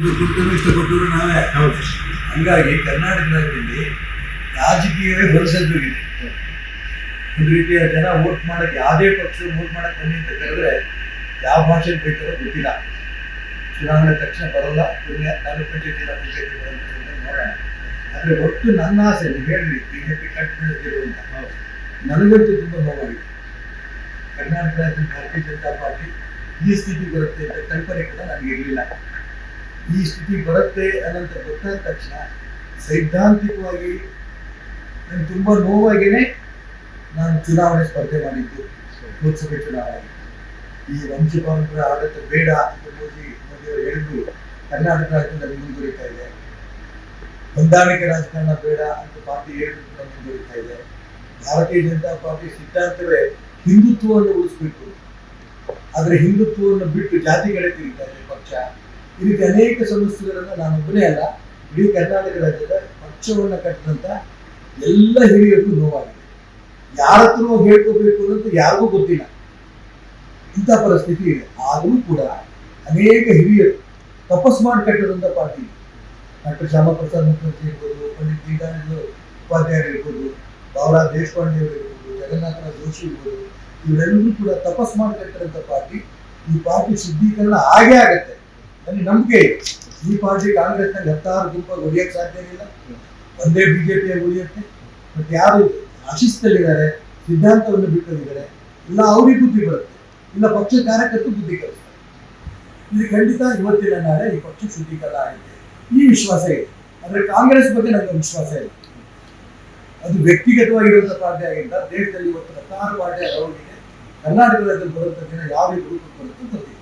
ದುಡ್ಡನ್ನು ಇಷ್ಟಪಟ್ಟರು ನಾವೇ. ಹೌದು. ಹಂಗಾಗಿ ಕರ್ನಾಟಕ ರಾಜ್ಯದಲ್ಲಿ ರಾಜಕೀಯವೇ ಹೊರಸದ್ಬಿಟ್ಟಿದೆ ಒಂದು ರೀತಿಯ ಜನ ವೋಟ್ ಮಾಡಕ್ಕೆ ಯಾವುದೇ ಪಕ್ಷ ವೋಟ್ ಮಾಡೋಕ್ಕೆ ಬನ್ನಿ ಅಂತ ಕರೆದ್ರೆ ಯಾವ ಭಾಷೆ ಬೇಕಾದ್ರೂ ಗೊತ್ತಿಲ್ಲ. ಚುನಾವಣೆ ತಕ್ಷಣ ಬರಲ್ಲ ಪುಣ್ಯ ತಾಲೂಕು ಪಂಚಾಯತಿ ಜಿಲ್ಲಾ ಪಂಚಾಯತಿ ಬರಲ್ಲ ನೋಡೋಣ ಆದರೆ ಒಟ್ಟು ನನ್ನ ಆಸೆ ನೀವು ಹೇಳಿದ್ರಿ ಬಿಜೆಪಿ ಜೆ ಬೆಳೆದಿರು ಅಂತ. ನನಗಂತೂ ತುಂಬ ನೋವಾಗಿದೆ. ಕರ್ನಾಟಕ ರಾಜ್ಯ ಭಾರತೀಯ ಜನತಾ ಪಾರ್ಟಿ ಈ ಸ್ಥಿತಿ ಬರುತ್ತೆ ಅಂತ ಕಲ್ಪನೆ ಕೂಡ ನನಗೆ ಇರಲಿಲ್ಲ. ಈ ಸ್ಥಿತಿ ಬರುತ್ತೆ ಅನ್ನೋಂಥ ಗೊತ್ತಾದ ತಕ್ಷಣ ಸೈದ್ಧಾಂತಿಕವಾಗಿ ನನಗೆ ತುಂಬ ನೋವಾಗಿನೇ ನಾನು ಚುನಾವಣೆ ಸ್ಪರ್ಧೆ ಮಾಡಿದ್ದು, ಲೋಕಸಭೆ ಚುನಾವಣೆ. ಈ ವಂಶಪಾರಂಪರ ಆಡಳಿತ ಬೇಡ ಅಂತ ಮೋದಿ ಮೋದಿಯವರು ಹೇಳಿದ್ರು. ಕರ್ನಾಟಕ ರಾಜ್ಯದಲ್ಲಿ ಮುಂದುವರಿತಾ ಇದೆ. ಹೊಂದಾಣಿಕೆ ರಾಜಕಾರಣ ಬೇಡ ಅಂತ ಪಾರ್ಟಿ ಹೇಳಿದ್ರು ಕೂಡ ಮುಂದುವರಿತಾ ಇದೆ. ಭಾರತೀಯ ಜನತಾ ಪಾರ್ಟಿ ಸಿದ್ಧಾಂತವೇ ಹಿಂದುತ್ವವನ್ನು ಉಳಿಸ್ಬೇಕು. ಆದರೆ ಹಿಂದುತ್ವವನ್ನು ಬಿಟ್ಟು ಜಾತಿ ಕಡೆ ತಿರುಗ್ತಾ ಇದೆ ಪಕ್ಷ. ಈ ರೀತಿ ಅನೇಕ ನಾನು ನಾನೊಬ್ಬನೇ ಅಲ್ಲ, ಇಡೀ ಕರ್ನಾಟಕ ರಾಜ್ಯದ ಪಕ್ಷವನ್ನು ಕಟ್ಟಿದಂಥ ಎಲ್ಲ ಹಿರಿಯರಿಗೂ ನೋವಾಗಿದೆ. ಯಾರ ಹತ್ರ ಹೇಳ್ಕೋಬೇಕು ಅನ್ನೋದು ಯಾರಿಗೂ ಗೊತ್ತಿಲ್ಲ. ಇಂಥ ಪರಿಸ್ಥಿತಿ ಇದೆ. ಆದರೂ ಕೂಡ ಅನೇಕ ಹಿರಿಯರು ತಪಸ್ ಮಾಡಿ ಕಟ್ಟಿದಂಥ ಪಾರ್ಟಿ. ಡಾಕ್ಟರ್ ಶ್ಯಾಮಪ್ರಸಾದ್ ಮುಖರ್ಜಿ ಇರ್ಬೋದು, ಪಂಡಿತ್ ದೀನದಯಾಳ್ ಉಪಾಧ್ಯಾಯರು ಇರ್ಬೋದು ಬಾವರಾಜ್ ದೇಶಪಾಂಡೆ ಅವರು ಇರ್ಬೋದು ಜಗನ್ನಾಥನಾಥ್ ಜೋಶಿ ಇರ್ಬೋದು, ಇವರೆಲ್ಲರೂ ಕೂಡ ತಪಸ್ ಮಾಡಿ ಕಟ್ಟಿದಂಥ ಪಾರ್ಟಿ. ಈ ಪಾರ್ಟಿ ಶುದ್ಧೀಕರಣ ಆಗೇ ಆಗತ್ತೆ. ನನಗೆ ನಂಬಿಕೆ ಈ ಪಾರ್ಟಿ ಕಾಂಗ್ರೆಸ್ನಲ್ಲಿ ಹತ್ತಾರು ಗುಂಪ ಉಳಿಯಕ್ಕೆ ಸಾಧ್ಯ ಇಲ್ಲ. ಒಂದೇ ಬಿಜೆಪಿಯಾಗಿ ಉಳಿಯುತ್ತೆ. ಮತ್ತೆ ಯಾರು ಆಶಿಸ್ತಲ್ಲಿದ್ದಾರೆ ಸಿದ್ಧಾಂತವನ್ನು ಬಿಟ್ಟಲ್ಲಿದ್ದಾರೆ ಇಲ್ಲ ಅವ್ರಿಗೆ ಬುದ್ಧಿ ಬರುತ್ತೆ. ಇಲ್ಲ ಪಕ್ಷ ಕಾರ್ಯಕರ್ತರು ಬುದ್ಧಿ ಕಲಿಸ್ತಾರೆ. ಇದು ಖಂಡಿತ ಇವತ್ತಿನ ನಾಳೆ ಈ ಪಕ್ಷ ಶುದ್ಧೀಕರಣ ಆಗಿದೆ. ಈ ವಿಶ್ವಾಸ ಇದೆ. ಆದರೆ ಕಾಂಗ್ರೆಸ್ ಬಗ್ಗೆ ನನಗೆ ವಿಶ್ವಾಸ ಇಲ್ಲ. ಅದು ವ್ಯಕ್ತಿಗತವಾಗಿರುವಂತಹ ಪಾರ್ಟಿ ಆಗಿಲ್ಲ. ದೇಶದಲ್ಲಿ ಇವತ್ತು ಹತ್ತಾರು ಪಾರ್ಟಿ ಅವರಿಗೆ ಕರ್ನಾಟಕದಲ್ಲಿ ಬರುವಂಥ ದಿನ ಯಾವ ರೀತಿ ರೂಪಕ್ಕೆ ಬರುತ್ತೆ ಗೊತ್ತಿಲ್ಲ.